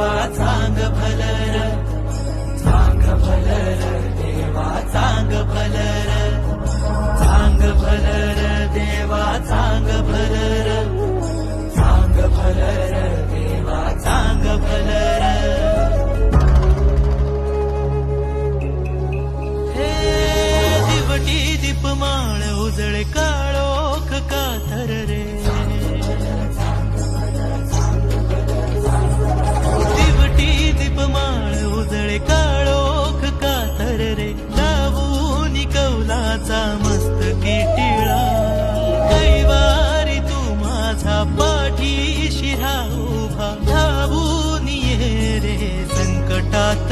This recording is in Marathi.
देवा चांग भलर चांग भलर देवा चांग भलर चांग भलर देवा चांग भलर चांग भलर देवा चांग भलर हे दिवटी दीपमाळ उजळे का उभा भाऊ ये रे संकटात